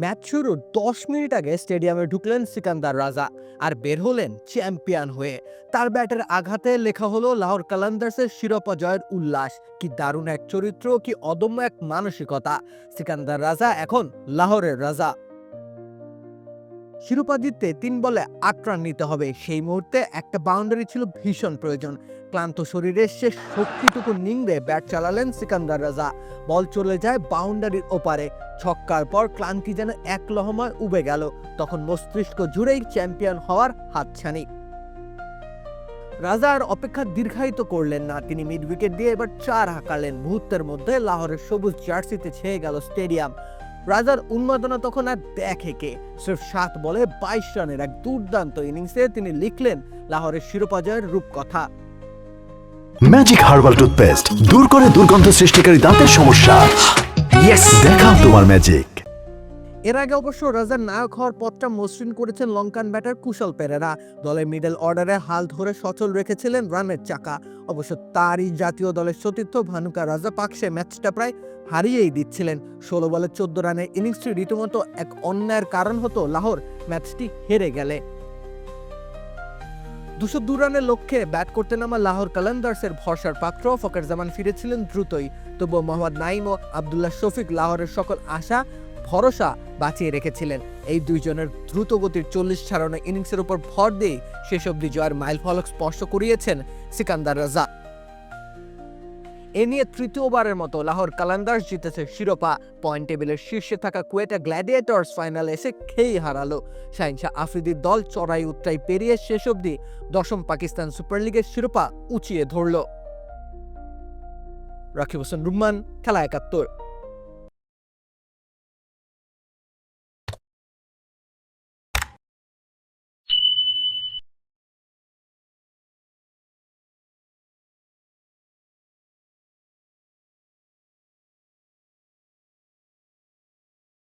Match শুরুর দশ minute আগে স্টেডিয়ামে ঢুকলেন সিকান্দার রাজা আর বের হলেন চ্যাম্পিয়ন হয়ে। তার ব্যাটের আঘাতে লেখা হলো লাহোর কালান্দার্সের শিরোপা জয়ের উল্লাস। কি দারুণ এক চরিত্র, কি অদম্য এক মানসিকতা। সিকান্দার রাজা এখন লাহোরের রাজা। শিরোপা জিততে তিন বলে আট রান নিতে হবে। সেই মুহূর্তে একটা বাউন্ডারি ছিল ভীষণ প্রয়োজন। ক্লান্ত শরীরে শেষ শক্তিটুকু নিংড়ে ব্যাট চালালেন সিকান্দার রাজা। বল চলে যায় বাউন্ডারির ওপারে। ছক্কার পর ক্লান্তি যেন এক লহমায় উবে গেল। তখন মস্তিষ্ক জুড়েই চ্যাম্পিয়ন হওয়ার হাতছানি। রাজা আর অপেক্ষা দীর্ঘায়িত করলেন না। তিনি মিড উইকেট দিয়ে এবার চার হাঁকালেন। মুহূর্তের মধ্যে লাহোরের সবুজ জার্সিতে ছেয়ে গেল স্টেডিয়াম রাজার উন্মাদনা তখন আর দেখে কে সির্ফ সাত বলে বাইশ রানের এক দুর্দান্ত ইনিংসে তিনি লিখলেন লাহোরের শিরোপা জয়ের রূপকথা। ম্যাজিক হার্বাল টুথপেস্ট দূর করে দুর্গন্ধ সৃষ্টিকারী দাঁতের সমস্যা। দেখাও তোমার ম্যাজিক এর আগে অবশ্য রাজার নায়ক হওয়ার পথটা মসৃণ করেছেন লঙ্কান ব্যাটার কুশল পেরেরা। দলের মিডল অর্ডারে হাল ধরে সচল রেখেছিলেন রানের চাকা। অবশ্য তারই জাতীয় দলের সতীর্থ ভানুকা রাজা পাকসে ম্যাচটা প্রায় হারিয়েই দিচ্ছিলেন। ষোলো বলে চোদ্দ রানের ইনিংসটি রীতিমতো এক অন্যায়ের কারণ হতো লাহোর ম্যাচটি হেরে গেলে। দুশো দু রানের লক্ষ্যে ব্যাট করতে নামা লাহোর কালান্দার্সের ভরসার পাত্র ফকর জামান ফিরেছিলেন দ্রুতই। তবুও মোহাম্মদ নাইম ও আবদুল্লাহ শফিক লাহোরের সকল আশা ভরসা বাঁচিয়ে রেখেছিলেন। এই দুইজনের দ্রুত গতির চল্লিশ ছাড়ানো ইনিংসের উপর ভর দিয়ে শেষ অবধি জয়ের মাইল ফলক স্পর্শ করিয়েছেন সিকান্দার রাজা। এ নিয়ে তৃতীয়বারের মতো লাহোর কালান্দার্স জিতেছে শিরোপা। পয়েন্ট টেবিলের শীর্ষে থাকা কুয়েটা গ্ল্যাডিয়েটর্স ফাইনালে এসে খেই হারালো। শাহিনশাহ আফ্রিদির দল চড়াই উত্তরাই পেরিয়ে শেষ অবধি দশম পাকিস্তান সুপার লিগের শিরোপা উঁচিয়ে ধরল। রাকিব হোসেন রুম্মান, খেলা একাত্তর।